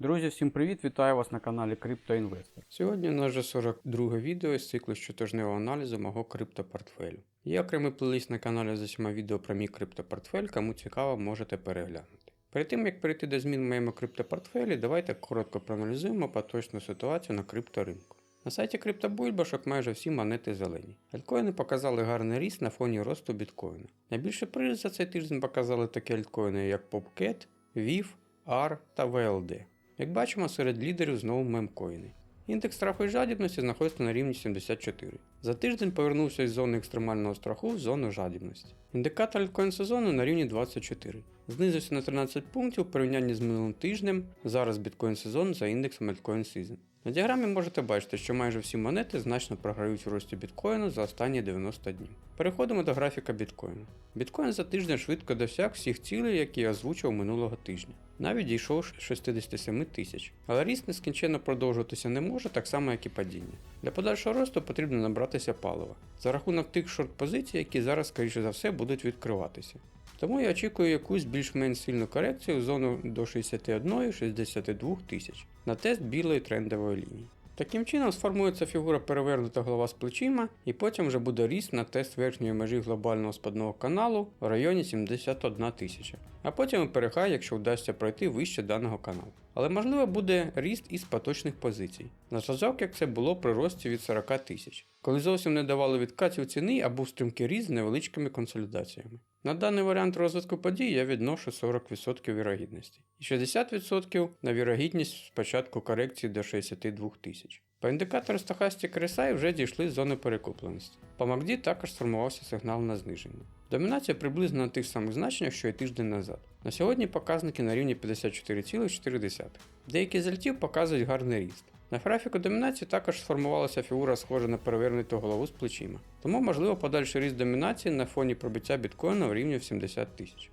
Друзі, всім привіт! Вітаю вас на каналі CryptoInvestor. Сьогодні у нас вже 42 відео з циклу щотижневого аналізу мого криптопортфелю. Є окремий плейлист на каналі з усіма відео про мій криптопортфель, кому цікаво, можете переглянути. Перед тим як перейти до змін в моєму криптопортфелі, давайте коротко проаналізуємо поточну ситуацію на крипторинку. На сайті CryptoBulbашок майже всі монети зелені. Альткоїни показали гарний ріст на фоні росту біткоїна. Найбільше приріст за цей тиждень показали такі альткоїни, як PopCat, VIV, AR та VLD. Як бачимо, серед лідерів знову мемкоїни. Індекс страху і жадібності знаходиться на рівні 74. За тиждень повернувся із зони екстремального страху в зону жадібності. Індикатор альткоін сезону на рівні 24. Знизився на 13 пунктів у порівнянні з минулим тижнем. Зараз біткоін сезон за індексом Altcoin Season. На діаграмі можете бачити, що майже всі монети значно програють у рості біткоїну за останні 90 днів. Переходимо до графіка біткоїну. Біткоін за тиждень швидко досяг всіх цілей, які я озвучив минулого тижня. Навіть дійшов 67 тисяч. Але ріст нескінченно продовжуватися не може, так само як і падіння. Для подальшого росту потрібно набратися палива за рахунок тих шорт-позицій, які зараз, скоріше за все, будуть відкриватися. Тому я очікую якусь більш-менш сильну корекцію в зону до 61-62 тисяч на тест білої трендової лінії. Таким чином сформується фігура перевернута голова з плечима, і потім вже буде ріст на тест верхньої межі глобального спадного каналу в районі 71 тисяча, а потім перехай, якщо вдасться пройти вище даного каналу. Але можливо буде ріст із поточних позицій, на зразок як це було при рості від 40 тисяч, коли зовсім не давали відкатів ціни або стрімкий ріст з невеличкими консолідаціями. На даний варіант розвитку подій я відношу 40% вірогідності і 60% на вірогідність спочатку корекції до 62 тисяч. По індикатору Stochastic RSI вже дійшли з зони перекупленості. По MACD також сформувався сигнал на зниження. Домінація приблизно на тих самих значеннях, що й тиждень назад. На сьогодні показники на рівні 54,4. Деякі з альтів показують гарний ріст. На графіку домінації також сформувалася фігура, схожа на перевернуту голову з плечима. Тому можливо подальший ріст домінації на фоні пробиття біткоїна в рівні в 70 тисяч.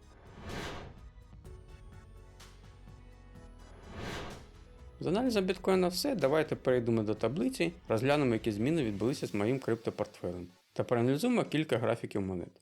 З аналізом біткоїна все, давайте перейдемо до таблиці, розглянемо, які зміни відбулися з моїм криптопортфелем та проаналізуємо кілька графіків монет.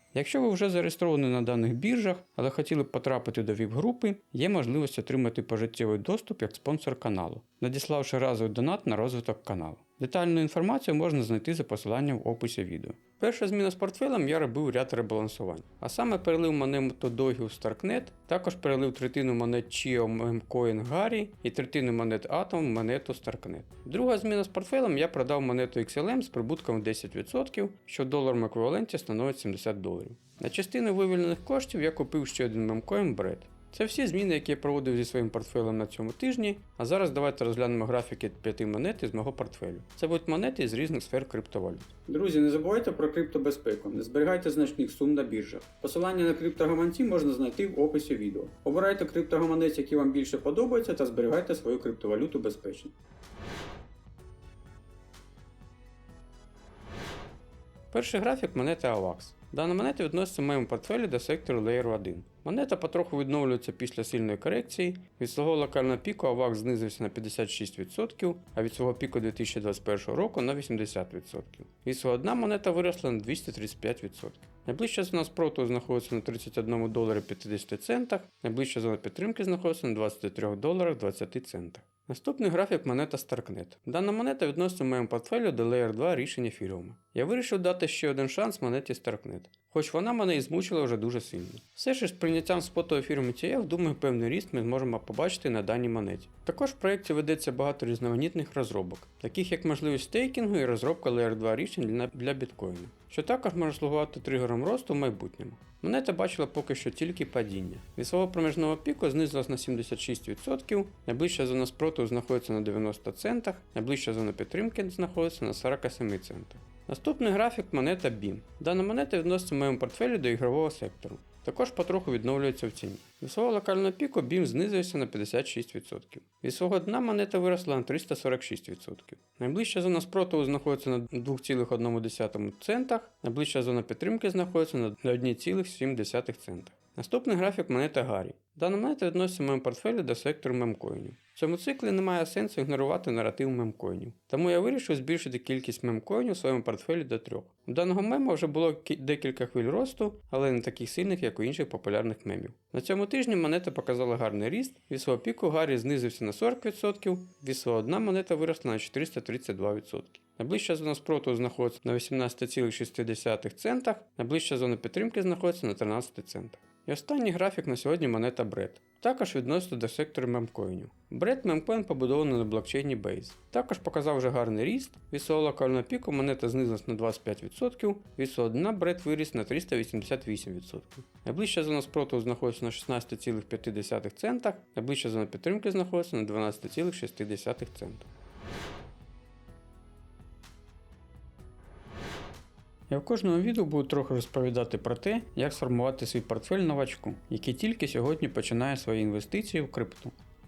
Якщо ви вже зареєстровані на даних біржах, але хотіли б потрапити до ВІП-групи, є можливість отримати пожиттєвий доступ як спонсор каналу, надіславши разовий донат на розвиток каналу. Детальну інформацію можна знайти за посиланням в описі відео. Перша зміна з портфелем я робив ряд ребалансувань, а саме перелив монету Doggy в Starknet, також перелив третину монет Chio Memcoin Gary і третину монет Atom монету Starknet. Друга зміна з портфелем я продав монету XLM з прибутком 10%, що в доларному еквіваленті становить 70 доларів. На частину вивільнених коштів я купив ще один мемкоін Bread. Це всі зміни, які я проводив зі своїм портфелем на цьому тижні. А зараз давайте розглянемо графіки п'яти монет із мого портфелю. Це будуть монети з різних сфер криптовалют. Друзі, не забувайте про криптобезпеку, не зберігайте значних сум на біржах. Посилання на криптогаманці можна знайти в описі відео. Обирайте криптогаманець, який вам більше подобається, та зберігайте свою криптовалюту безпечно. Перший графік монети AVAX. Дана монета відноситься в моєму портфелі до сектору Layer 1. Монета потроху відновлюється після сильної корекції. Від свого локального піку AVAX знизився на 56%, а від свого піку 2021 року на 80%. Від свого дна монета виросла на 235%. Найближча зона спротиву знаходиться на 31 доларі 50 центах, найближча зона підтримки знаходиться на 23 доларах 20 центах. Наступний графік монета Starknet. Дана монета відноситься в моєму портфелю до Layer 2 рішення фіріума. Я вирішив дати ще один шанс монеті Starknet, хоч вона мене і змучила вже дуже сильно. Все ж з прийняттям спотової фірми TF, думаю, певний ріст ми зможемо побачити на даній монеті. Також в проєкті ведеться багато різноманітних розробок, таких як можливість стейкінгу і розробка Layer 2 рішень для, біткоїну, що також може слугувати тригером росту в майбутньому. Монета бачила поки що тільки падіння. Від свого проміжного піку знизилась на 76%, найближча зона спротиву знаходиться на 90 центах, найближча зона підтримки знаходиться на 47 центах. Наступний графік монета BIM. Дана монета відноситься в моєму портфелі до ігрового сектору. також потроху відновлюється в ціні. Від свого локального піку BIM знизився на 56%. Від свого дна монета виросла на 346%. Найближча зона спротиву знаходиться на 2,1 центах, найближча зона підтримки знаходиться на 1,7 центах. Наступний графік монета Гаррі. Дана монета відноситься портфелі до сектору мемкоїнів. В цьому циклі немає сенсу ігнорувати наратив мемкоїнів. Тому я вирішив збільшити кількість мемкоїнів у своєму портфелі до трьох. У даного мема вже було декілька хвиль росту, але не таких сильних, як у інших популярних мемів. На цьому тижні монета показала гарний ріст, від свого піку Гаррі знизився на 40%, від свого дна монета виросла на 432%. Найближча зона спротиву знаходиться на 18,6 центах, найближча зона підтримки знаходиться на 13 центах. І останній графік на сьогодні монета BRED. Також відноситься до сектору мемкоїнів. BRED мемкоін побудований на блокчейні Base. Також показав вже гарний ріст. Від свого локального піку монета знизилась на 25%, від свого дна BRED виріс на 388%. Найближча зона спротиву знаходиться на 16,5 центах, найближча зона підтримки знаходиться на 12,6 центах. Я в кожному відео буду трохи розповідати про те, як сформувати свій портфель новачку, який тільки сьогодні починає свої інвестиції в крипту.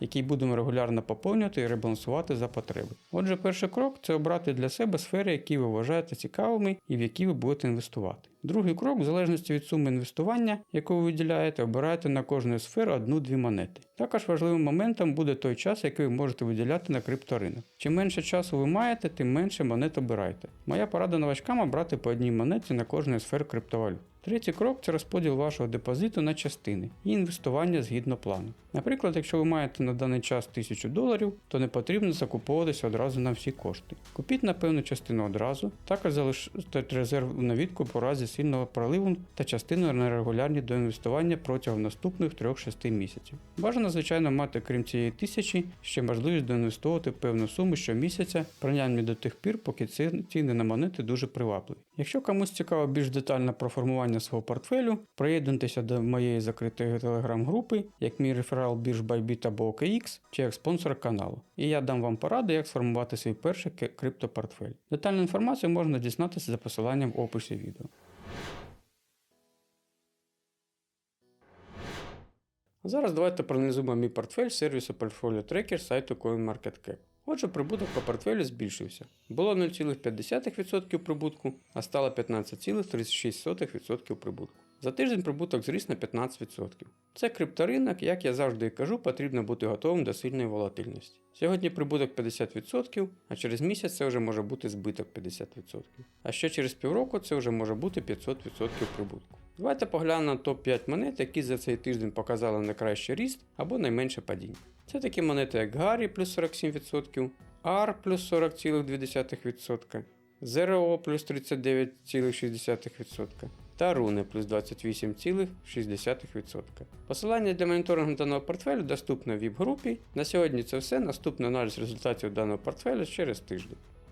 який будемо регулярно поповнювати і ребалансувати за потреби. Отже, перший крок це обрати для себе сфери, які ви вважаєте цікавими і в які ви будете інвестувати. Другий крок, в залежності від суми інвестування, яку ви виділяєте, обирайте на кожну сферу одну-дві монети. Також важливим моментом буде той час, який ви можете виділяти на крипторинок. Чим менше часу ви маєте, тим менше монет обирайте. Моя порада новачкам обрати по одній монеті на кожну сфер криптовалют. Третій крок це розподіл вашого депозиту на частини і інвестування згідно плану. Наприклад, якщо ви маєте на даний час 1000 доларів, то не потрібно закуповуватися одразу на всі кошти. Купіть на певну частину одразу, також залиште резерв на відкуп у разі сильного проливу та частину на регулярні до інвестування протягом наступних 3-6 місяців. Бажано, звичайно, мати крім цієї тисячі ще можливість доінвестувати певну суму щомісяця, принаймні до тих пір, поки ціни на монети дуже привабливі. Якщо комусь цікаво більш детально про формування свого портфелю, приєднуйтеся до моєї закритої телеграм-групи, як мій реферал бірж Bybit або OKX, чи як спонсор каналу. І я дам вам поради, як сформувати свій перший криптопортфель. Детальну інформацію можна дізнатися за посиланням в описі відео. Зараз давайте проаналізуємо мій портфель сервісу Portfolio Tracker сайту CoinMarketCap. Отже, прибуток по портфелю збільшився. Було 0,5% прибутку, а стало 15,36% прибутку. За тиждень прибуток зріс на 15%. Це крипторинок, як я завжди кажу, потрібно бути готовим до сильної волатильності. Сьогодні прибуток 50%, а через місяць це вже може бути збиток 50%. А ще через півроку це вже може бути 500% прибутку. Давайте поглянемо на топ-5 монет, які за цей тиждень показали найкращий ріст або найменше падіння. Це такі монети, як Гаррі плюс 47%, AR плюс 40,2%, ЗРО плюс 39,6% та Rune плюс 28,6%. Посилання для моніторингу даного портфелю доступне в VIP-групі. На сьогодні це все. Наступний аналіз результатів даного портфелю через тиждень.